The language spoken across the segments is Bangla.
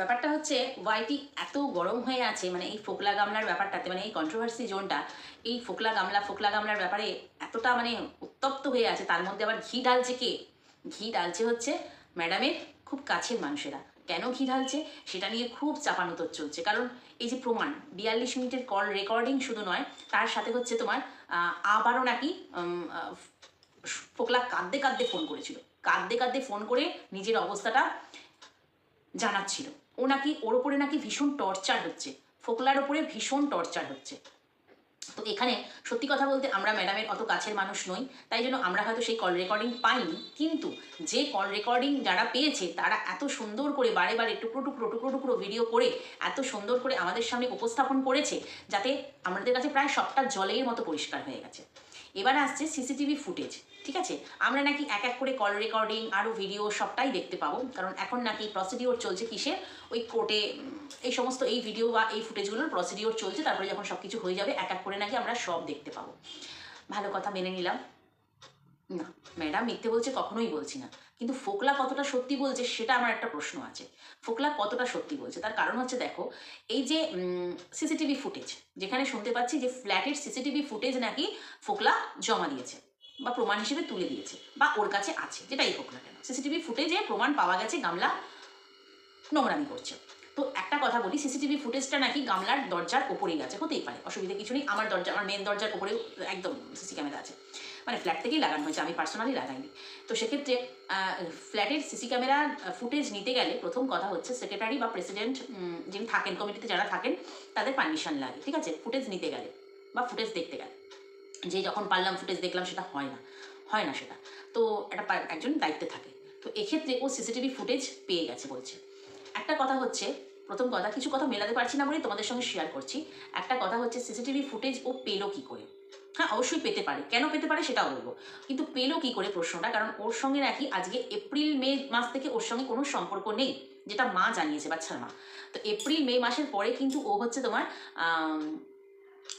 ব্যাপারটা হচ্ছে ওয়াইটি এত গরম হয়ে আছে মানে এই ফোকলা গামলার ব্যাপারটাতে মানে এই কন্ট্রোভার্সি জোনটা এই ফোকলা গামলা, ফোকলা গামলার ব্যাপারে এতটা মানে উত্তপ্ত হয়ে আছে, তার মধ্যে আবার ঘি ঢালছে কে? ঘি ঢালছে হচ্ছে ম্যাডামের খুব কাছের মানুষেরা। কেন ঘি ঢালছে? সেটা নিয়ে খুব চাপানোতর চলছে। কারণ এই যে প্রমাণ, বিয়াল্লিশ মিনিটের কল রেকর্ডিং শুধু নয়, তার সাথে হচ্ছে তোমার আবারও নাকি ফোকলা কাঁদতে কাঁদতে ফোন করেছিল। কাঁদতে কাঁদতে ফোন করে নিজের অবস্থাটা জানাচ্ছিল। ও নাকি, ওর ওপরে নাকি ভীষণ টর্চার হচ্ছে। ফোকলার ওপরে ভীষণ টর্চার হচ্ছে। তো এখানে সত্যি কথা বলতে আমরা ম্যাডামের অত কাছের মানুষ নই, তাই জন্য আমরা হয়তো সেই কল রেকর্ডিং পাইনি। কিন্তু যে কল রেকর্ডিং যারা পেয়েছে, তারা এত সুন্দর করে বারে বারে টুকরো টুকরো টুকরো টুকরো ভিডিও করে, এত সুন্দর করে আমাদের সামনে উপস্থাপন করেছে, যাতে আমাদের কাছে প্রায় সবটা জলের মতো পরিষ্কার হয়ে গেছে। এবার আসছে সিসিটিভি ফুটেজ, ঠিক আছে? আমরা নাকি এক এক করে কল রেকর্ডিং আরও ভিডিও সবটাই দেখতে পাবো। কারণ এখন নাকি প্রসিডিওর চলছে কিসের? ওই কোর্টে এই সমস্ত এই ভিডিও বা এই ফুটেজগুলোর প্রসিডিওর চলছে, তারপরে যখন সব কিছু হয়ে যাবে, এক এক করে নাকি আমরা সব দেখতে পাবো। ভালো কথা মেনে নিলাম। না ম্যাডাম মিথ্যে বলছে, কখনোই বলছি না। কিন্তু ফোকলা কতটা সত্যি বলছে সেটা আমার একটা প্রশ্ন আছে। ফোকলা কতটা সত্যি বলছে? তার কারণ হচ্ছে দেখো, এই যে সিসিটিভি ফুটেজ যেখানে শুনতে পাচ্ছি যে ফ্ল্যাটের সিসিটিভি ফুটেজ নাকি ফোকলা জমা দিয়েছে বা প্রমাণ হিসেবে তুলে দিয়েছে বা ওর কাছে আছে, যেটাই হোক না কেন। সিসিটিভি ফুটেজে প্রমাণ পাওয়া গেছে গামলা নোংরামি করছে। তো একটা কথা বলি সিসিটিভি ফুটেজটা নাকি গামলার দরজার ওপরেই গেছে হতেই পারে, অসুবিধা কিছু নেই। আমার দরজা, আমার মেন দরজার ওপরেও একদম সিসি ক্যামেরা আছে। মানে ফ্ল্যাট থেকেই লাগানো হয়েছে, আমি পার্সোনালি লাগাইনি। তো সেক্ষেত্রে ফ্ল্যাটের সিসি ক্যামেরার ফুটেজ নিতে গেলে প্রথম কথা হচ্ছে সেক্রেটারি বা প্রেসিডেন্ট যিনি থাকেন কমিটিতে যারা থাকেন, তাদের পারমিশন লাগে, ঠিক আছে? ফুটেজ নিতে গেলে বা ফুটেজ দেখতে গেলে। যে যখন পারলাম ফুটেজ দেখলাম, সেটা হয় না হয় না সেটা। তো একটা একজন দায়িত্বে থাকে। তো এক্ষেত্রে ও সিসিটিভি ফুটেজ পেয়ে গেছে বলছে। একটা কথা হচ্ছে, প্রথম কথা, কিছু কথা মেলাতে পারছি না বলেই তোমাদের সঙ্গে শেয়ার করছি। একটা কথা হচ্ছে সিসিটিভি ফুটেজ ও পেল কি করে? হ্যাঁ অবশ্যই পেতে পারে। কেন পেতে পারে সেটাও বলব। কিন্তু পেল কি করে প্রশ্নটা? কারণ ওর সঙ্গে নাকি আজকে এপ্রিল, মে মাস থেকে ওর সঙ্গে কোনো সম্পর্ক নেই, যেটা মা জানিয়েছে, বাচ্চার মা। তো এপ্রিল, মে মাসের পরে কিন্তু ও হচ্ছে তোমার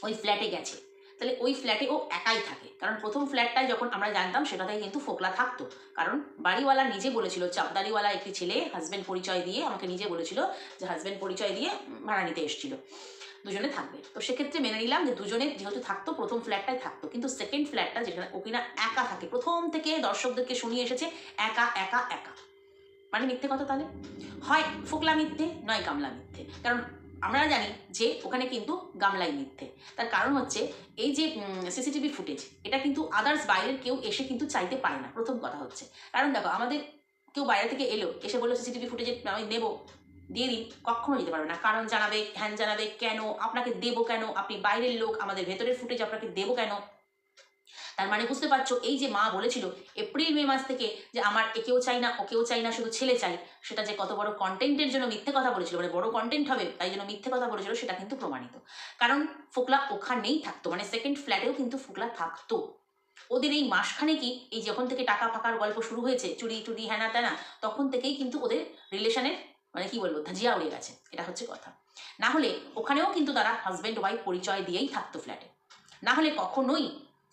ওই ফ্ল্যাটে গেছে। তাহলে ওই ফ্ল্যাটে ও একাই থাকে। কারণ প্রথম ফ্ল্যাটটায় যখন আমরা জানতাম সেটাতে কিন্তু ফোকলা থাকতো। কারণ বাড়িওয়ালা নিজে বলেছিল, চাপদারিওয়ালা একটি ছেলে হাজব্যান্ড পরিচয় দিয়ে আমাকে নিজে বলেছিল যে হাজব্যান্ড পরিচয় দিয়ে ভাড়া নিতে এসেছিল। দুজনে থাকবে। তো সেক্ষেত্রে মেনে নিলাম যে দুজনে যেহেতু থাকতো, প্রথম ফ্ল্যাটটাই থাকতো। কিন্তু সেকেন্ড ফ্ল্যাটটা যেখানে ও কিনা একা থাকে, প্রথম থেকে দর্শকদেরকে শুনিয়ে এসেছে, একা একা একা। মানে মিথ্যে কথা তাহলে? হয় ফোকলা মিথ্যে, নয় গামলা মিথ্যে। কারণ আমরা জানি যে ওখানে কিন্তু গামলাই মিথ্যে। তার কারণ হচ্ছে এই যে সিসিটিভি ফুটেজ এটা কিন্তু আদার্স বাইরের কেউ এসে কিন্তু চাইতে পারে না। প্রথম কথা হচ্ছে। কারণ দেখো, আমাদের কেউ বাইরে থেকে এলো, এসে বলল সিসিটিভি ফুটেজে আমি নেব। দিয়ে দিন, কখনো দিতে পারবে না। কারণ জানাবে হ্যান জানাবে, কেন, আপনাকে দেবো কেন? আপনি বাইরের লোক, আমাদের ভেতরের ফুটেজ আপনাকে দেবো কেন? তার মানে বুঝতে পারছ, এই যে মা বলেছিল এপ্রিল মে মাস থেকে যে আমার একেও চাই না ওকেও চাই না, শুধু ছেলে চাই সেটা যে কত বড় কন্টেন্টের জন্য মিথ্যে কথা বলেছিল মানে বড় কন্টেন্ট হবে, তাই জন্য মিথ্যে কথা বলেছিল, সেটা কিন্তু প্রমাণিত। কারণ ফুকলা ওখানেই থাকতো মানে সেকেন্ড ফ্ল্যাটেও কিন্তু ফুকলা থাকতো। ওদের এই মাসখানে কি এই যখন থেকে টাকা ফাঁকার গল্প শুরু হয়েছে চুরি টুরি হ্যানা ত্যানা তখন থেকেই কিন্তু ওদের রিলেশনের মানে কি বলব ধাজিয়া উড়ে গেছে। এটা হচ্ছে কথা। না হলে ওখানেও কিন্তু তারা হাজব্যান্ড ওয়াইফ পরিচয় দিয়েই থাকতো ফ্ল্যাটে না হলে কখনোই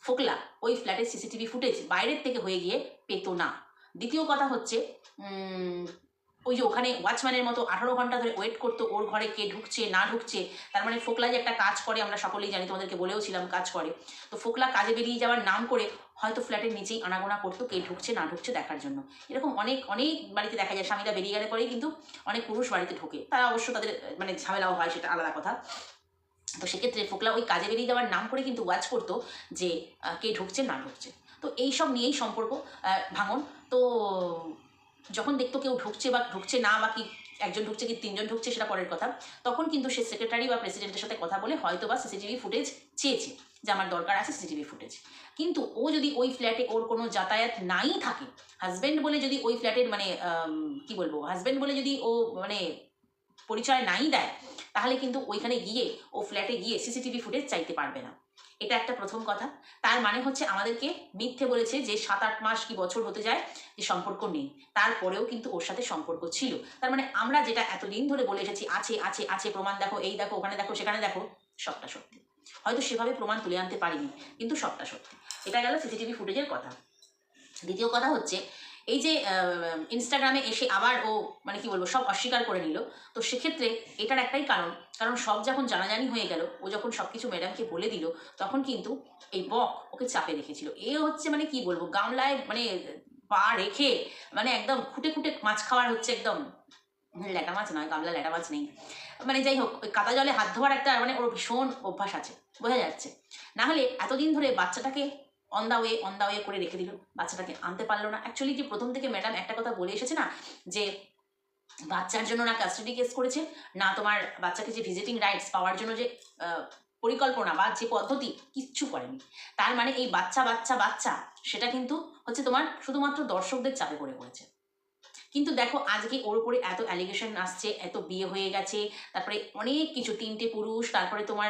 ফোকলা ওই ফ্ল্যাটের সিসিটিভি ফুটেজ বাইরের থেকে হয়ে গিয়ে পেতো না। দ্বিতীয় কথা হচ্ছে ওই যে ওখানে ওয়াচম্যানের মতো আঠারো ঘণ্টা ধরে ওয়েট করতো ওর ঘরে কে ঢুকছে, না ঢুকছে। তার মানে ফোকলা যে একটা কাজ করে, আমরা সকলেই জানি, তোমাদেরকে বলেও ছিলাম কাজ করে। তো ফোকলা কাজে বেরিয়ে যাওয়ার নাম করে হয়তো ফ্ল্যাটের নিচেই আনাগোনা করতো কে ঢুকছে, না ঢুকছে দেখার জন্য। এরকম অনেক অনেক বাড়িতে দেখা যায়, স্বামীরা বেরিয়ে গেলে পরেই কিন্তু অনেক পুরুষ বাড়িতে ঢোকে। তারা অবশ্য তাদের মানে ঝামেলাও হয়, সেটা আলাদা কথা। তো সেক্ষেত্রে ফোকলা ওই কাজে বেরিয়ে যাওয়ার নাম করে কিন্তু ওয়াচ করতো যে কে ঢুকছে, না ঢুকছে। তো এই সব নিয়েই সম্পর্ক ভাঙন। তো যখন দেখতো কেউ ঢুকছে বা ঢুকছে না বা কি একজন ঢুকছে কি তিনজন ঢুকছে সেটা পরের কথা। তখন কিন্তু সে সেক্রেটারি বা প্রেসিডেন্টের সাথে কথা বলে হয়তো বা সিসিটিভি ফুটেজ চেয়েছে যে আমার দরকার আছে সিসিটিভি ফুটেজ কিন্তু ও যদি ওই ফ্ল্যাটে ওর কোনো যাতায়াত নাই থাকে হাজব্যান্ড বলে যদি ওই ফ্ল্যাটের মানে কি বলব হাজব্যান্ড বলে যদি ও মানে পরিচয় নাই দেয়, তাহলে কিন্তু ওইখানে গিয়ে ও ফ্ল্যাটে গিয়ে সিসিটিভি ফুটেজ চাইতে পারবে না। এটা একটা প্রথম কথা। তার মানে হচ্ছে আমাদেরকে মিথ্যে বলেছে যে সাত আট মাস কি বছর হতে যায় যে সম্পর্ক নেই। তারপরেও কিন্তু ওর সাথে সম্পর্ক ছিল। তার মানে আমরা যেটা এতদিন ধরে বলে এসেছি, আছে আছে আছে, প্রমাণ দেখো, এই দেখো, ওখানে দেখো, সেখানে দেখো, সবটা সত্যি। হয়তো সেভাবে প্রমাণ তুলে আনতে পারিনি, কিন্তু সবটা সত্যি। এটা গেল সিসিটিভি ফুটেজের কথা। দ্বিতীয় কথা হচ্ছে এই যে ইনস্টাগ্রামে এসে আবার ও মানে কি বলব, সব অস্বীকার করে নিল। তো সেক্ষেত্রে এটার একটাই কারণ কারণ সব যখন জানাজানি হয়ে গেল, ও যখন সব কিছু ম্যাডামকে বলে দিল, তখন কিন্তু এই বক ওকে চাপে রেখেছিল। এ হচ্ছে মানে কি বলব, গামলায় মানে পা রেখে মানে একদম খুঁটে খুঁটে মাছ খাওয়ার হচ্ছে একদম ল্যাটা মাছ নয়, গামলা ল্যাটা মাছ নেই। মানে যাই হোক, ওই কাদা জলে হাত ধোয়ার একটা মানে ওর ভীষণ অভ্যাস আছে, বোঝা যাচ্ছে। না হলে এতদিন ধরে বাচ্চাটাকে on the way on the way করে রেখে দিল। বাচ্চাটাকে আনতে পারল না। অ্যাকচুয়ালি যে প্রথম থেকে ম্যাডাম একটা কথা বলে এসেছে না? যে বাচ্চার জন্য না কাস্টাডি কেস করেছে, না তোমার বাচ্চাকে যে ভিজিটিং রাইটস পাওয়ার জন্য যে পরিকল্পনা বা যে পদ্ধতি কিচ্ছু করেনি। তার মানে এই বাচ্চা বাচ্চা বাচ্চা, সেটা কিন্তু হচ্ছে তোমার শুধুমাত্র দর্শকদের চাপে পড়ে পড়েছে। কিন্তু দেখো, আজকে ওর উপরে এত অ্যালিগেশন আসছে, এত বিয়ে হয়ে গেছে, তারপরে অনেক কিছু, তিনটে পুরুষ, তারপরে তোমার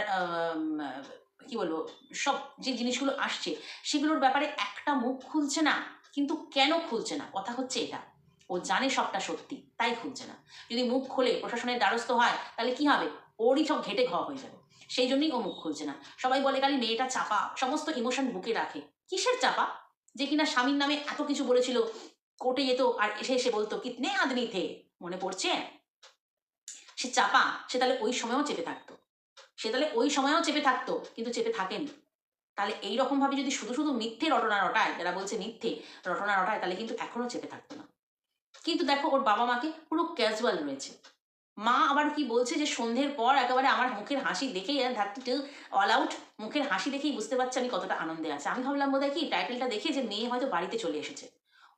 কি বলব, সব যে জিনিসগুলো আসছে, সেগুলোর ব্যাপারে একটা মুখ খুলছে না, কিন্তু কেন খুলছে না? কথা হচ্ছে এটা। ও জানে সবটা সত্যি, তাই খুলছে না। যদি মুখ খোলে, প্রশাসনের দ্বারস্থ হয়, তাহলে কি হবে? ওরই সব ঘেটে খাওয়া হয়ে যাবে। সেই জন্যই ও মুখ খুলছে না। সবাই বলে খালি মেয়েটা চাপা, সমস্ত ইমোশন বুকে রাখে। কিসের চাপা? যে কিনা স্বামীর নামে এত কিছু বলেছিল, কোর্টে যেত আর এসে এসে বলতো, কিতনে আদমি থে? মনে পড়ছে? সে চাপা, সে তাহলে ওই সময়ও চেপে থাকতো। সে তাহলে ওই সময়ও চেপে থাকতো, কিন্তু চেপে থাকেনি। তাহলে এই ভাবে যদি শুধু শুধু মিথ্যে রটনা রটায়, যারা বলছে মিথ্যে রটনা রটায়, তাহলে কিন্তু এখনও চেপে থাকতো না। কিন্তু দেখো ওর বাবা মাকে পুরো ক্যাজুয়াল রয়েছে। মা আবার কি বলছে যে সন্ধ্যের পর একেবারে আমার মুখের হাসি দেখেই ধারটি অল আউট মুখের হাসি দেখেই বুঝতে পারছি আমি কতটা আনন্দে আছে। আমি ভাবলাম বোধহয় কি টাইটেলটা দেখে যে মেয়ে হয়তো বাড়িতে চলে এসেছে।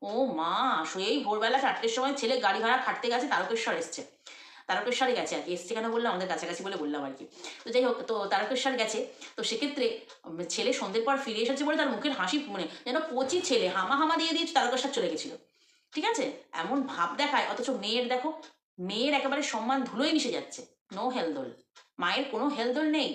ও মা সেই ভোরবেলা চারটের সময় ছেলে গাড়ি ভাড়া খাটতে গেছে, তারকেশ্বর এসছে। তারকেশ্বরে গেছে আর কি। এসছে কেন বললাম? আমাদের কাছাকাছি বলে বললাম আর কি। তো যাই হোক, তো তারকেশ্বর গেছে। তো সেক্ষেত্রে ছেলে সন্ধ্যের পর ফিরে এসেছে বলে তার মুখের হাসি মানে যেন পচি ছেলে, হামা হামা দিয়ে দিয়ে তারকেশ্বর চলে গেছিল। ঠিক আছে? এমন ভাব দেখায়, অথচ মেয়ের দেখো, মেয়ের একেবারে সম্মান ধুলোই মিশে যাচ্ছে। নো হেলদোল মায়ের কোনো হেলদোল নেই।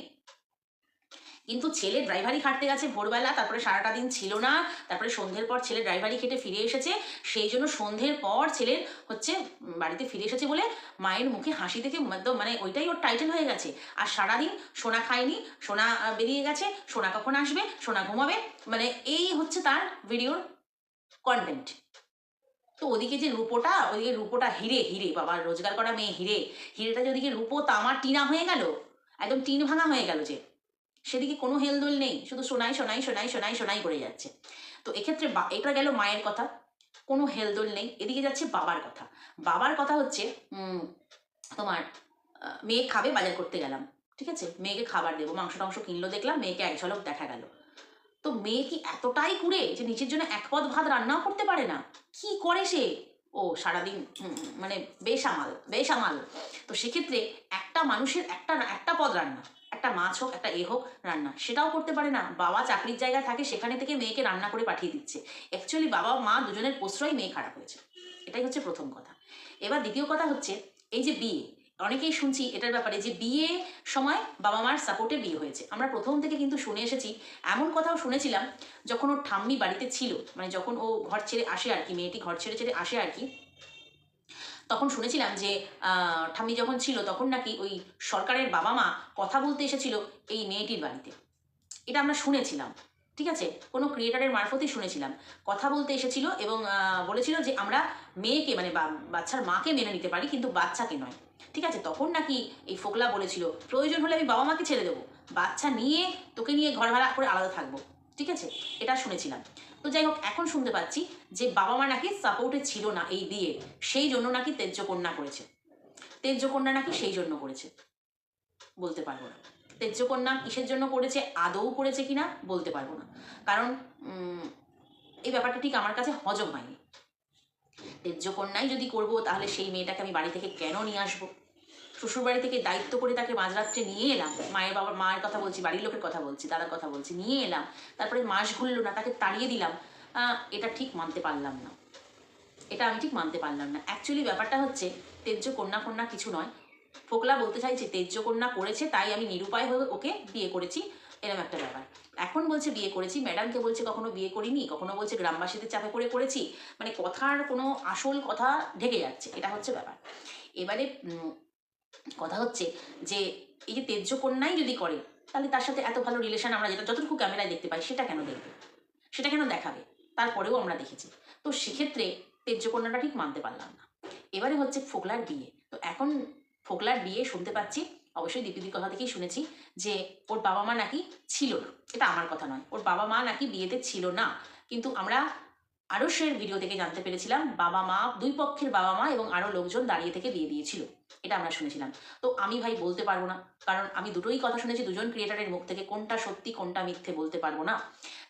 কিন্তু ছেলে ড্রাইভারি খাটতে গেছে ভোরবেলা, তারপরে সারাটা দিন ছিল না, তারপরে সন্ধ্যের পর ছেলে ড্রাইভারি খেটে ফিরে এসেছে, সেই জন্য সন্ধ্যের পর ছেলের হচ্ছে বাড়িতে ফিরে এসেছে বলে মায়ের মুখে হাসি দেখে একদম মানে ওইটাই ওর টাইটেল হয়ে গেছে। আর সারাদিন সোনা খায়নি, সোনা বেরিয়ে গেছে, সোনা কখন আসবে, সোনা ঘুমাবে মানে এই হচ্ছে তার ভিডিওর কন্টেন্ট তো ওদিকে যে রূপোটা, ওদিকে রূপোটা হিরে হিরে বাবা রোজগার করা মেয়ে হিরে, হিরেটা যে ওদিকে রূপো তামার টিনা হয়ে গেল, একদম টিন ভাঙা হয়ে গেল যে। সেদিকে কোনো হেলদোল নেই, শুধু সোনাই সোনাই সোনাই সোনাই সোনাই করে যাচ্ছে। তো এক্ষেত্রে এটা গেল মায়ের কথা, কোনো হেলদোল নেই, এদিকে যাচ্ছে বাবার কথা। বাবার কথা হচ্ছে তোমার মেয়ে খাবে, বাজার করতে গেলাম, ঠিক আছে? মেয়েকে খাবার দেবো, মাংস টাংস কিনলো, দেখলাম, মেয়েকে এক ঝলক দেখা গেল। তো মেয়ে কি এতটাই কুড়ে যে নিজের জন্য এক পদ ভাত রান্নাও করতে পারে না? কি করে সে? ও, সারাদিন মানে বেসামাল বেসামাল। তো সেক্ষেত্রে একটা মানুষের একটা একটা পদ রান্না। একটা মাছ হোক, একটা এ হোক, রান্না। সেটাও করতে পারে না। বাবা চাকরির জায়গা থাকে, সেখানে থেকে মেয়েকে রান্না করে পাঠিয়ে দিচ্ছে। অ্যাকচুয়ালি বাবা, মা দুজনের প্রশ্রয় মেয়ে খারাপ হয়েছে। এটাই হচ্ছে প্রথম কথা। এবার দ্বিতীয় কথা হচ্ছে, এই যে বিয়ে, অনেকেই শুনছি এটার ব্যাপারে যে বিয়ে সময় বাবা মার সাপোর্টে বিয়ে হয়েছে। আমরা প্রথম থেকে কিন্তু শুনে এসেছি, এমন কথাও শুনেছিলাম, যখন ওর ঠাম্মি বাড়িতে ছিল মানে যখন ও ঘর ছেড়ে আসে আর কি, মেয়েটি ঘর ছেড়ে ছেড়ে আসে আর কি তখন শুনেছিলাম যে ঠাম্মি যখন ছিল তখন নাকি ওই সরকারের বাবা মা কথা বলতে এসেছিল এই মেয়েটির বাড়িতে। এটা আমরা শুনেছিলাম, ঠিক আছে? কোনো ক্রিয়েটারের মারফতেই শুনেছিলাম। কথা বলতে এসেছিল এবং বলেছিল যে আমরা মেয়েকে মানে বাচ্চার মাকে মেনে নিতে পারি, কিন্তু বাচ্চাকে নয়, ঠিক আছে? তখন নাকি এই ফোকলা বলেছিল, প্রয়োজন হলে আমি বাবা মাকে ছেড়ে দেবো। বাচ্চা নিয়ে তোকে নিয়ে ঘর ভাড়া করে আলাদা থাকব। ঠিক আছে? এটা শুনেছিলাম। তো যাই হোক, এখন শুনতে পাচ্ছি যে বাবা মা নাকি সাপোর্টে ছিল না এই বিয়ে। সেই জন্য নাকি তেজ্য কন্যা করেছে। তেজ্য কন্যা নাকি সেই জন্য করেছে। বলতে পারব না। তেজ্য কন্যা কিসের জন্য করেছে, আদৌ করেছে কিনা বলতে পারব না। কারণ এই ব্যাপারটা ঠিক আমার কাছে হজম হয়নি। তেজ্য কন্যাই যদি করব, তাহলে সেই মেয়েটাকে আমি বাড়ি থেকে কেন নিয়ে আসব? শ্বশুর বাড়ি থেকে দায়িত্ব করে তাকে মাঝরাত্রে নিয়ে এলাম। মায়ের বাবার, মায়ের কথা বলছি, বাড়ির লোকের কথা বলছি, দাদার কথা বলছি, নিয়ে এলাম। তারপরে মাস ঘুরলো না, তাকে তাড়িয়ে দিলাম। এটা ঠিক মানতে পারলাম না। এটা আমি ঠিক মানতে পারলাম না। অ্যাকচুয়ালি ব্যাপারটা হচ্ছে, তেজ্য কন্যা কন্যা কিছু নয়। ফোকলা বলতে চাইছে, তেজ্য কন্যা করেছে, তাই আমি নিরুপায় হয়ে ওকে বিয়ে করেছি, এরকম একটা ব্যাপার। এখন বলছে বিয়ে করেছি, ম্যাডামকে বলছে কখনো বিয়ে করিনি, কখনো বলছে গ্রামবাসীদের চাপে করে করেছি। মানে কথার কোনো আসল কথা ঢেকে যাচ্ছে, এটা হচ্ছে ব্যাপার। এবারে কথা হচ্ছে যে এই যে তেজ্য কন্যাই যদি করে, তাহলে তার সাথে এত ভালো রিলেশন আমরা যেটা যতটুকু ক্যামেরায় দেখতে পাই সেটা কেন দেখবে? সেটা কেন দেখাবে? তারপরেও আমরা দেখেছি। তো সেক্ষেত্রে তেজ্যকন্যাটা ঠিক মানতে পারলাম না। এবারে হচ্ছে ফোকলার বিয়ে। তো এখন ফোকলার বিয়ে শুনতে পাচ্ছি, অবশ্যই দীপিদির কথা থেকেই শুনেছি যে ওর বাবা মা নাকি ছিল না। এটা আমার কথা নয়। ওর বাবা মা নাকি বিয়েতে ছিল না। কিন্তু আমরা আরশের ভিডিও থেকে জানতে পেরেছিলাম, বাবা মা, দুই পক্ষের বাবা মা এবং আরও লোকজন দাঁড়িয়ে থেকে বিয়ে দিয়েছিল। এটা আমরা শুনেছিলাম। তো আমি ভাই বলতে পারব না, কারণ আমি দুটোই কথা শুনেছি, দুজন ক্রিয়েটারের মুখ থেকে কোনটা সত্যি, কোনটা মিথ্যে বলতে পারব না।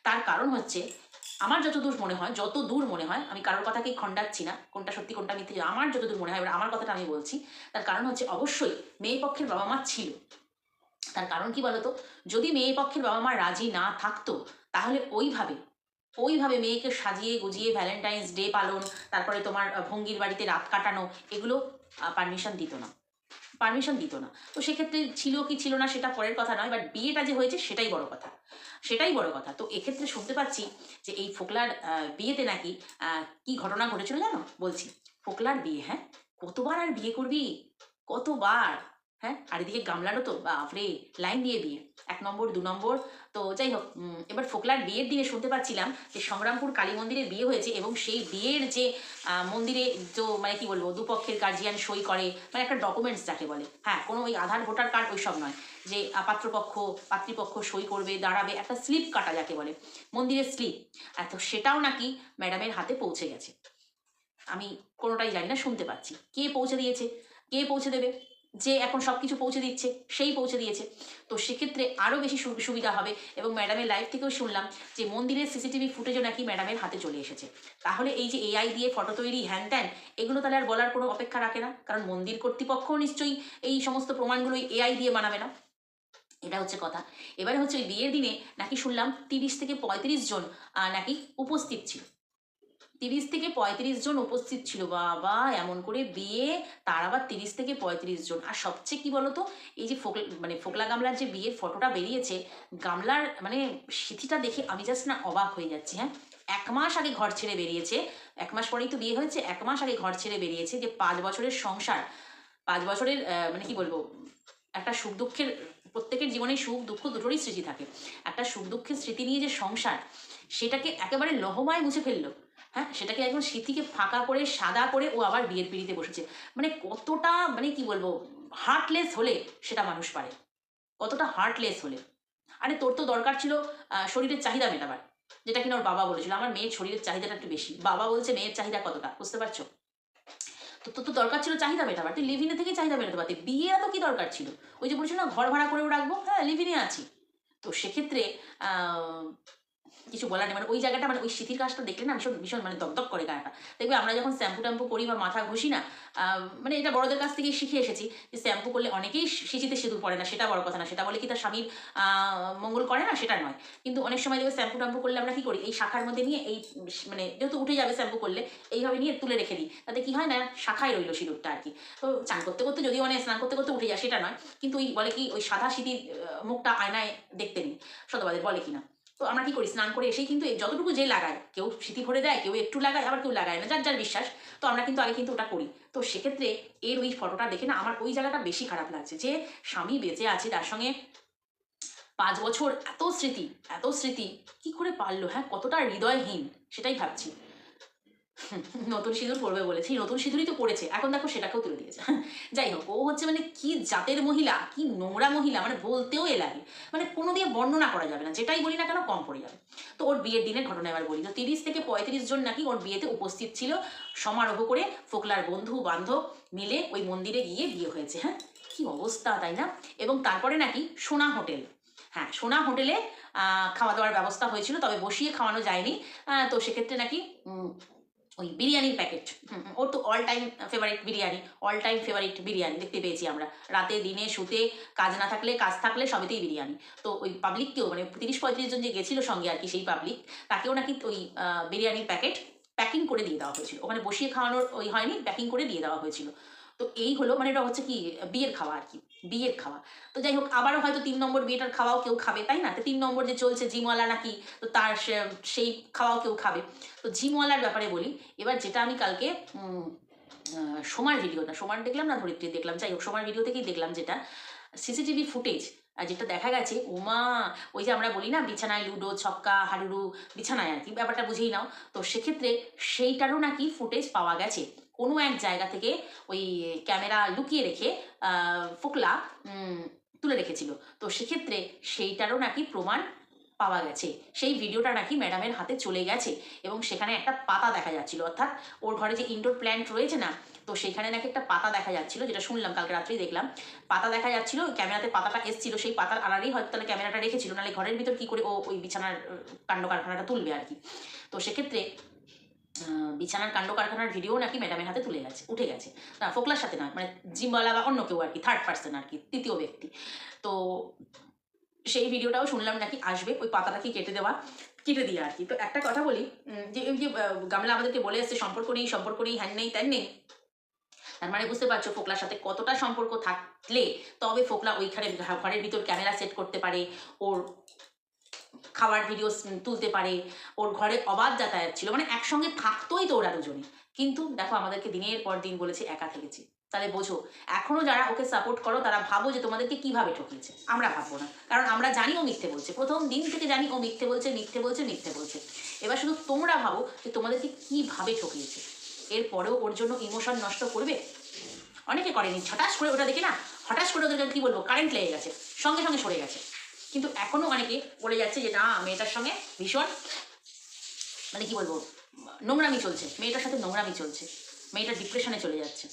তার কারণ হচ্ছে, আমার যতদূর মনে হয়, যত দূর মনে হয়, আমি কারোর কথাকেই খণ্ডাচ্ছি না, কোনটা সত্যি, কোনটা মিথ্যে আমার যতদূর মনে হয়, এবার আমার কথাটা আমি বলছি, তার কারণ হচ্ছে অবশ্যই মেয়ে পক্ষের বাবা মা ছিল। তার কারণ কি বলতো? যদি মেয়ে পক্ষের বাবা মা রাজি না থাকতো, তাহলে ওইভাবে ওইভাবে মেয়েকে সাজিয়ে গুজিয়ে ভ্যালেন্টাইন্স ডে পালন, তারপরে তোমার ভঙ্গির বাড়িতে রাত কাটানো, এগুলো পারমিশন দিত না। পারমিশন দিত না। তো সেক্ষেত্রে ছিল কি ছিল না সেটা পরের কথা নয় বাট বিয়েটা যে হয়েছে সেটাই বড় কথা। সেটাই বড় কথা। তো এক্ষেত্রে শুনতে পাচ্ছি যে এই ফোকলার বিয়েতে নাকি কি ঘটনা ঘটেছিল জানো? বলছি, ফোকলার বিয়ে হ্যাঁ? কতবার আর বিয়ে করবি? কতবার? হ্যাঁ আর এদিকে গামলারও তো, বাপরে লাইন দিয়ে বিয়ে এক নম্বর, দু নম্বর, তো যাই হোক এবার ফোকলার বিয়ের দিনে শুনতে পাচ্ছিলাম যে সংগ্রামপুর কালী মন্দিরে বিয়ে হয়েছে এবং সেই বিয়ের যে মন্দিরে তো মানে কি বলব, দুপক্ষের গার্জিয়ান সই করে মানে একটা ডকুমেন্টস যাকে বলে হ্যাঁ কোনো ওই আধার ভোটার কার্ড ওইসব নয়, যে পাত্রপক্ষ, পাত্রীপক্ষ সই করবে, দাঁড়াবে, একটা স্লিপ কাটা যাকে বলে, মন্দিরের স্লিপ তো সেটাও নাকি ম্যাডামের হাতে পৌঁছে গেছে। আমি কোনোটাই জানি না, শুনতে পাচ্ছি। কে পৌঁছে দিয়েছে? কে পৌঁছে দেবে? যে এখন সব কিছু পৌঁছে দিচ্ছে, সেই পৌঁছে দিয়েছে। তো সেক্ষেত্রে আরও বেশি সুবিধা হবে এবং ম্যাডামের লাইভ থেকেও শুনলাম যে মন্দিরের সিসিটিভি ফুটেজও নাকি ম্যাডামের হাতে চলে এসেছে। তাহলে এই যে এআই দিয়ে ফটো তৈরি হ্যান ত্যান এগুলো তাহলে আর বলার কোনো অপেক্ষা রাখে না। কারণ মন্দির কর্তৃপক্ষও নিশ্চয়ই এই সমস্ত প্রমাণগুলো এআই দিয়ে বানাবে না। এটা হচ্ছে কথা। এবারে হচ্ছে ওই বিয়ের দিনে নাকি শুনলাম তিরিশ থেকে পঁয়ত্রিশ জন নাকি উপস্থিত ছিল। তিরিশ থেকে পঁয়ত্রিশ জন উপস্থিত ছিল। বাবা, এমন করে বিয়ে, তার আবার তিরিশ থেকে পঁয়ত্রিশ জন। আর সবচেয়ে কি বলতো, এই যে ফোকলা মানে ফোকলা গামলার যে বিয়ের ফটোটা বেরিয়েছে, গামলার মানে সিথিটা দেখে আমি জাস্ট না অবাক হয়ে যাচ্ছি হ্যাঁ? এক মাস আগে ঘর ছেড়ে বেরিয়েছে। এক মাস পরেই তো বিয়ে হয়েছে, এক মাস আগে ঘর ছেড়ে বেরিয়েছে যে পাঁচ বছরের সংসার। পাঁচ বছরের মানে কি বলব, একটা সুখ দুঃখের, প্রত্যেকের জীবনে সুখ, দুঃখ দুটোরই স্মৃতি থাকে। একটা সুখ দুঃখের স্মৃতি নিয়ে যে সংসার, সেটাকে একেবারে লহমায় মুছে ফেলল। হ্যাঁ সেটাকে একদম স্মৃতিকে ফাঁকা করে, সাদা করে ও আবার বিয়ের পিড়িতে বসেছে। মানে কতটা মানে কি বলব হার্টলেস হলে সেটা মানুষ পারে। কতটা হার্টলেস হলে। আরে তোর তো দরকার ছিল শরীরের চাহিদা মেটাবার, যেটা কিনা ওর বাবা বলেছিল। আমার মেয়ের শরীরের চাহিদাটা একটু বেশি। বাবা বলছে মেয়ের চাহিদা কতটা, বুঝতে পারছ? তো তোর তো দরকার ছিল চাহিদা মেটাবার। তুই লিভিনে থেকে চাহিদা মেটাতে পারতি। বিয়ে এত কি দরকার ছিল? ওই যে বলছিল না, ঘর ভাড়া করেও রাখব হ্যাঁ লিভিনে আছি। তো সেক্ষেত্রে কিছু বলার নেই। মানে ওই জায়গাটা মানে ওই স্মৃতির কাজটা দেখলে না ভীষণ ভীষণ মানে দপদপ করে গায়েটা। দেখবে আমরা যখন শ্যাম্পু ট্যাম্পু করি বা মাথা ঘষি না মানে এটা বড়দের কাছ থেকেই শিখে এসেছি যে শ্যাম্পু করলে অনেকেই সিঁচিতে সিঁদুর পড়ে না, সেটা বড় কথা না। সেটা বলে কি তার স্বামীর মঙ্গল করে না? সেটা নয়। কিন্তু অনেক সময় দেখবে শ্যাম্পু ট্যাম্পু করলে আমরা কি করি? এই শাখার মধ্যে নিয়ে এই মানে যেহেতু উঠে যাবে শ্যাম্পু করলে, এইভাবে নিয়ে তুলে রেখে দিই। তাতে কি হয় না, শাখায় রইল সিঁদুরটা আর কি। তো চান করতে করতে যদিও অনেক স্নান করতে করতে উঠে যায়, সেটা নয়। কিন্তু ওই বলে কি, ওই সাদা সিঁথির মুখটা আয়নায় দেখতে নেই। শতবাদের বলে কি না তো আমরা কি করি? স্নান করে এসেই কিন্তু যতটুকু যে লাগায়, কেউ স্মৃতি ভরে দেয়, কেউ একটু লাগায়, আবার কেউ লাগায় না, যার যার বিশ্বাস, তো আমরা কিন্তু আগে কিন্তু ওটা করি। তো সেক্ষেত্রে এর ওই ফটোটা দেখে না আমার ওই জায়গাটা বেশি খারাপ লাগছে যে স্বামী বেঁচে আছে, তার সঙ্গে পাঁচ বছর এত স্মৃতি এত স্মৃতি, কি করে পারল হ্যাঁ? কতটা হৃদয়হীন, সেটাই ভাবছি। নতুন সিঁদুর পরবে বলেছি নতুন সিঁদুরই তো পড়েছে। এখন দেখো সেটাকেও তুলে দিয়েছে। যাই হোক, ও হচ্ছে মানে কি জাতের মহিলা, কি নোংরা মহিলা মানে বলতেও এ লাগে। মানে কোনো দিয়ে বর্ণনা করা যাবে না। যেটাই বলি না কেন, কম পড়ে যাবে। তো ওর বিয়ের দিনের ঘটনা এবার বলি। তো তিরিশ থেকে পঁয়ত্রিশ জন নাকি ওর বিয়েতে উপস্থিত ছিল। সমারোহ করে ফোকলার বন্ধু, বান্ধব মিলে ওই মন্দিরে গিয়ে বিয়ে হয়েছে। হ্যাঁ কি অবস্থা তাই না? এবং তারপরে নাকি সোনা হোটেল। হ্যাঁ সোনা হোটেলে খাওয়া দাওয়ার ব্যবস্থা হয়েছিল, তবে বসিয়ে খাওয়ানো যায়নি। তো সেক্ষেত্রে নাকি ওই বিরিয়ানির প্যাকেট ওর তো all time favourite biryani all time favourite biryani দেখতে পেয়েছি আমরা। রাতে দিনে শুতে কাজ না থাকলে, কাজ থাকলে সবেতেই বিরিয়ানি। তো ওই পাবলিককেও মানে তিরিশ পঁয়ত্রিশ জন যে গেছিল সঙ্গে আর কি সেই পাবলিক তাকেও নাকি ওই বিরিয়ানির প্যাকেট প্যাকিং করে দিয়ে দেওয়া হয়েছিল। ওখানে বসিয়ে খাওয়ানোর ওই হয়নি প্যাকিং করে দিয়ে দেওয়া হয়েছিল। তো এই হলো মানে এটা হচ্ছে কি, বিয়ের খাওয়া আর কি, বিয়ের খাওয়া। তো যাই হোক, আবারও হয়তো তিন নম্বর বিয়েটার খাওয়াও কেউ খাবে, তাই না? তো তিন নম্বর যে চলছে জিমওয়ালা নাকি, তো তার সেই খাওয়াও কেউ খাবে। তো জিমওয়ালার ব্যাপারে বলি, এবার যেটা আমি কালকে সোমার ভিডিও না সোমার দেখলাম না ধরিত্রী দেখলাম, যাই হোক, সোমার ভিডিও থেকেই দেখলাম যেটা সিসিটিভি ফুটেজ আর যেটা দেখা গেছে ওমা ওই যে আমরা বলি না, বিছানায় লুডো, ছক্কা, হাডুডু, বিছানায় আর কি, ব্যাপারটা বুঝেই নাও। তো সেক্ষেত্রে সেইটারও নাকি ফুটেজ পাওয়া গেছে। কোনো এক জায়গা থেকে ওই ক্যামেরা লুকিয়ে রেখে ফোকলা তুলে রেখেছিল। তো সেক্ষেত্রে সেইটারও নাকি প্রমাণ পাওয়া গেছে। সেই ভিডিওটা নাকি ম্যাডামের হাতে চলে গেছে এবং সেখানে একটা পাতা দেখা যাচ্ছিল। অর্থাৎ ওর ঘরে যে ইনডোর প্ল্যান্ট রয়েছে না, তো সেখানে নাকি একটা পাতা দেখা যাচ্ছিল, যেটা শুনলাম, কালকে রাত্রেই দেখলাম। পাতা দেখা যাচ্ছিল, ক্যামেরাতে পাতাটা এসছিল, সেই পাতার আড়ালেই হয়তো তাহলে ক্যামেরাটা রেখেছিল, নাহলে ঘরের ভিতর কী করে ও ওই বিছানার কাণ্ড কারখানাটা তুলবে আর কি। তো সেক্ষেত্রে বিছানার কাণ্ড কারখানার ভিডিও নাকি ম্যাডামের হাতে তুলে গেছে, উঠে গেছে। না, ফোকলার সাথে না মানে জিমওয়ালা বা অন্য কেউ আর কি থার্ড পার্সন আর কি, তৃতীয় ব্যক্তি। তো সেই ভিডিওটাও শুনলাম নাকি আসবে, ওই পাতাটাকে কেটে দেওয়া, কেটে দিয়ে আর কি। তো একটা কথা বলি যে যে গামলা আমাদেরকে বলে এসছে, সম্পর্ক নেই সম্পর্ক নেই, হ্যান নেই, ত্যান নেই। তার মানে বুঝতে পারছ, ফোকলার সাথে কতটা সম্পর্ক থাকলে তবে ফোকলা ওইখানে ঘরের ভিতর ক্যামেরা সেট করতে পারে, ওর খাবার ভিডিও তুলতে পারে, ওর ঘরে অবাধ যাতায়াত ছিল মানে একসঙ্গে থাকতোই তো ওরা দুজনে। কিন্তু দেখো আমাদেরকে দিনের পর দিন বলেছে একা থেকেছি। তাহলে বোঝো, এখনও যারা ওকে সাপোর্ট করো, তারা ভাবো যে তোমাদেরকে কীভাবে ঠকিয়েছে। আমরা ভাববো না। কারণ আমরা জানি ও মিথ্যে বলছে। প্রথম দিন থেকে জানি ও মিথ্যে বলছে মিথ্যে বলছে মিথ্যে বলছে। এবার শুধু তোমরা ভাবো যে তোমাদেরকে কীভাবে ঠকিয়েছে। এরপরেও ওর জন্য ইমোশন নষ্ট করবে? অনেকে করেনি। হঠাৎ করে ওটা দেখে না, হঠাৎ করে ওদের কি বলব? কারেন্ট লেগে গেছে, সঙ্গে সঙ্গে সরে গেছে। কিন্তু এখনও অনেকে বলে যাচ্ছে যে, না, মেয়েটার সঙ্গে ভীষণ মানে কি বলব, নোংরামি চলছে। মেয়েটার সাথে নোংরামি চলছে। মেয়েটা ডিপ্রেশনে চলে যাচ্ছে।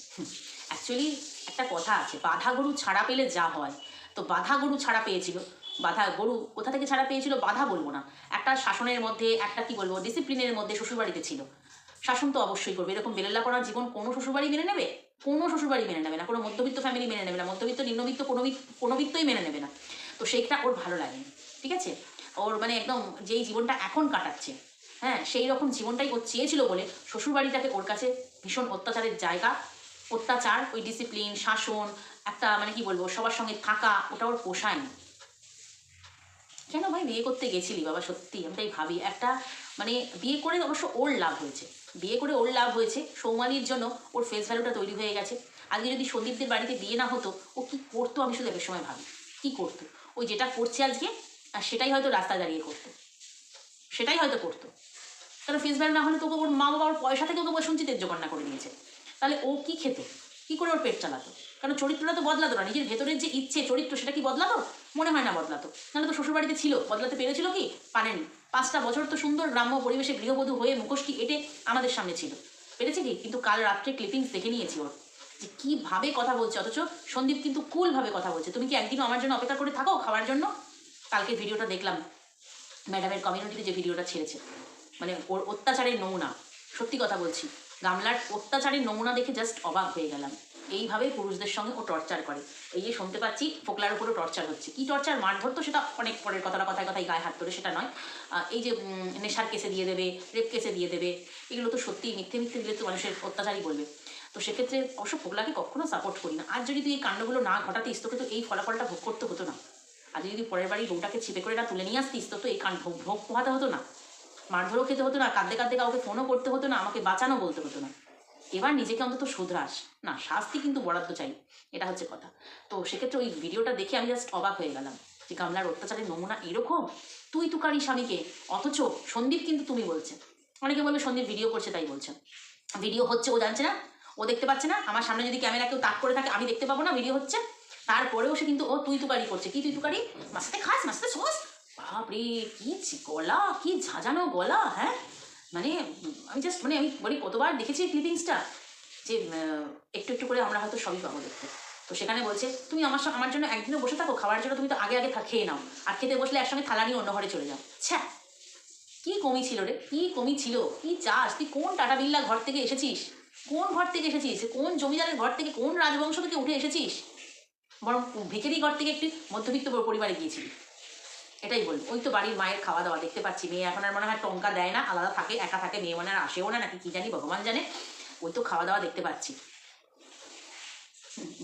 অ্যাকচুয়ালি একটা কথা আছে, বাধা গরু ছাড়া পেলে যা হয়। তো বাধা গরু ছাড়া পেয়েছিল, বাধা গরু কোথা থেকে ছাড়া পেয়েছিল বাধা বলব না। একটা শাসনের মধ্যে, একটা কি বলব ডিসিপ্লিনের মধ্যে শ্বশুরবাড়িতে ছিল। শাসন তো অবশ্যই করবে। এরকম বেলেলা করার জীবন কোনো শ্বশুরবাড়ি মেনে নেবে? কোনো শ্বশুরবাড়ি মেনে নেবে না। কোনো মধ্যবিত্ত ফ্যামিলি মেনে নেবে না। মধ্যবিত্ত, নিম্নবিত্ত কোনো কোনোবিত্তই মেনে নেবে না। তো সেইটা ওর ভালো লাগেনি, ঠিক আছে? ওর মানে একদম যেই জীবনটা এখন কাটাচ্ছে হ্যাঁ সেই রকম জীবনটাই ও চেয়েছিল বলে শ্বশুরবাড়িটাকে ওর কাছে ভীষণ অত্যাচারের জায়গা, অত্যাচার, ওই ডিসিপ্লিন শাসন, একটা মানে কি বলব, সবার সঙ্গে থাকা, ওটা ওর পোষায়নি। কেন ভাই বিয়ে করতে গেছিলি বাবা, সত্যি আমি তাই ভাবি। একটা মানে বিয়ে করে অবশ্য ওর লাভ হয়েছে, বিয়ে করে ওর লাভ হয়েছে, সৌমালির জন্য ওর ফেস ভ্যালুটা তৈরি হয়ে গেছে। আজকে যদি সন্দীপদের বাড়িতে বিয়ে না হতো, ও কি করতো আমি শুধু একের সময় ভাবি, কি করতো? ওই যেটা করছে আজকে, আর সেটাই হয়তো রাস্তা দাঁড়িয়ে করতো। সেটাই হয়তো করতো। কারণ ফেস ভ্যালু না হলে তোকে ওর মা বাবার পয়সা থেকে ওকে শুনছি তেজ্য কন্যা করে দিয়েছে তাহলে ও কি খেত? কি করে ওর পেট চালাতো? কারণ চরিত্রটা তো বদলাতো না, নিজের ভেতরের যে ইচ্ছে, চরিত্র, সেটা কি বদলাতো? মনে হয় না বদলাতো। নাহলে তো শ্বশুরবাড়িতে ছিল, বদলাতে পেরেছিল কি? পারেনি। পাঁচটা বছর তো সুন্দর গ্রাম্য পরিবেশে গৃহবধূ হয়ে মুখোশটি এটে আমাদের সামনে ছিল। পেরেছে কি? কিন্তু কাল রাত্রে ক্লিপিংস দেখে নিয়েছি ওর। যে কীভাবে কথা বলছে? অথচ সন্দীপ কিন্তু কুলভাবে কথা বলছে। তুমি কি একদিনও আমার জন্য অপেক্ষা করে থাকো খাওয়ার জন্য? কালকে ভিডিওটা দেখলাম। ম্যাডামের কমিউনিটিতে যে ভিডিওটা ছেড়েছে। মানে ওর অত্যাচারের নমুনা। সত্যি কথা বলছি। গামলার অত্যাচারের নমুনা দেখে জাস্ট অবাক হয়ে গেলাম। এইভাবে পুরুষদের সঙ্গে ও টর্চার করে। এই যে শুনতে পাচ্ছি, ফোকলার উপরও টর্চার হচ্ছে। কি টর্চার মারধর তো সেটা অনেক পরের কথাটা, কথায় কথায় গায়ে হাত ধরে সেটা নয়। এই যে নেশার কেসে দিয়ে দেবে রেপ কেসে দিয়ে দেবে, এগুলো তো সত্যিই মিথ্যে মিথ্যে দিলে তো মানুষের অত্যাচারই বলবে। তো সেক্ষেত্রে অবশ্য ফোকলাকে কখনো সাপোর্ট করি না। আর যদি তুই এই কাণ্ডগুলো না ঘটাতিস, তোকে তো এই ফলাফলটা ভোগ করতে হতো না। আর যদি পরের বাড়ি বউটাকে ছিপে করে না তুলে নিয়ে আসতিস, তো তো এই কাণ্ড ভোগ ভোগ পোহাতে হতো না। মারধরও খেতে হতো না, কাঁদতে কাঁদতে কাউকে ফোনও করতে হতো না, আমাকে বাঁচানো বলতে হতো না। এবার নিজেকে অন্তত শুধরাস। না, শাস্তি কিন্তু বরাদ্দ চাই, এটা হচ্ছে কথা। তো সেক্ষেত্রে ওই ভিডিওটা দেখে আমি জাস্ট অবাক হয়ে গেলাম যে গামলার অত্যাচারের নমুনা এরকম। তুই তুকারি স্বামীকে, অথচ সন্দীপ কিন্তু তুমি বলছে। অনেকে বলবে সন্দীপ ভিডিও করছে, তাই বলছে। ভিডিও হচ্ছে, ও জানছে না? ও দেখতে পাচ্ছে না। আমার সামনে যদি ক্যামেরা কেউ তাক করে থাকে, আমি দেখতে পাবো না ভিডিও হচ্ছে। তারপরেও সে কিন্তু ও তুই তুকারি করছে। কি তুই তুকারি? মাসতে খাস মাসতে শোস বাপরে, কি গলা কি ঝাঁঝানো গলা হ্যাঁ? মানে আমি জাস্ট মানে আমি বলি, কতবার দেখেছি ক্লিপিংসটা যে একটু একটু করে আমরা হয়তো সবই পাবো দেখতে। তো সেখানে বলছে, তুমি আমার সঙ্গে আমার জন্য একদিনও বসে থাকো, খাওয়ার জন্য তুমি তো আগে আগে খেয়ে নাও। আর খেতে বসলে একসঙ্গে থালা নিয়ে অন্য ঘরে চলে যাও। ছ্যা! কি কমি ছিল রে? কি কমি ছিল? কি চাস তুই কোন টাটা বিল্লা ঘর থেকে এসেছিস? কোন ঘর থেকে এসেছিস? কোন জমিদারের ঘর থেকে, কোন রাজবংশ থেকে উঠে এসেছিস? বরং ভিখারি ঘর থেকে একটি মধ্যবিত্ত পরিবারে গিয়েছিলি। এটাই বলব ওই তো বাড়ির মায়ের খাওয়া দাওয়া দেখতে পাচ্ছি। মেয়ে এখন আর মনে হয় টঙ্কা দেয় না, আলাদা থাকে, একা থাকে, মেয়ে মনে আর আসেও না, নাকি কি জানি, ভগবান জানে। ওই তো খাওয়া দাওয়া দেখতে পাচ্ছি।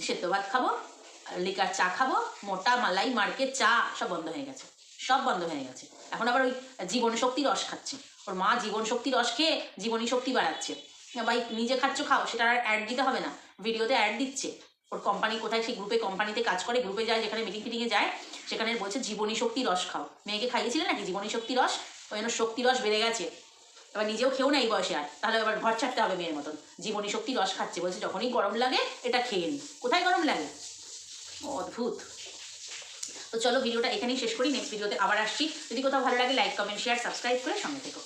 সেদ্ধ ভাত খাব, লিকার চা খাব, মোটা মালাই, মার্কেট চা, সব বন্ধ হয়ে গেছে। সব বন্ধ হয়ে গেছে। এখন আবার ওই জীবন শক্তি রস খাচ্ছে। ওর মা জীবন শক্তি রস খেয়ে জীবনী শক্তি বাড়াচ্ছে। ভাই, নিজে খাচ্ছ, খাও। সেটা আর অ্যাড দিতে হবে না। ভিডিওতে অ্যাড দিচ্ছে। ওর কোম্পানি কোথায়, সেই গ্রুপে কোম্পানিতে কাজ করে গ্রুপে যায়, যেখানে মিটিং ফিটিংয়ে যায়, সেখানে বলছে, জীবনী শক্তি রস খাও। মেয়েকে খাইয়েছিলেন নাকি? জীবনী শক্তি রস? ওই জন্য শক্তি রস বেড়ে গেছে। এবার নিজেও খেও না এই বয়সে আর। তাহলে এবার ঘর ছাড়তে হবে মেয়ের মতন। জীবনী শক্তি রস খাচ্ছে। বলছে, যখনই গরম লাগে, এটা খেয়ে নি। কোথায় গরম লাগে? অদ্ভুত। তো চলো, ভিডিওটা এখানেই শেষ করি। নেক্সট ভিডিওতে আবার আসছি। যদি কোথাও ভালো লাগে লাইক কমেন্ট শেয়ার সাবস্ক্রাইব করে সঙ্গে থেকো।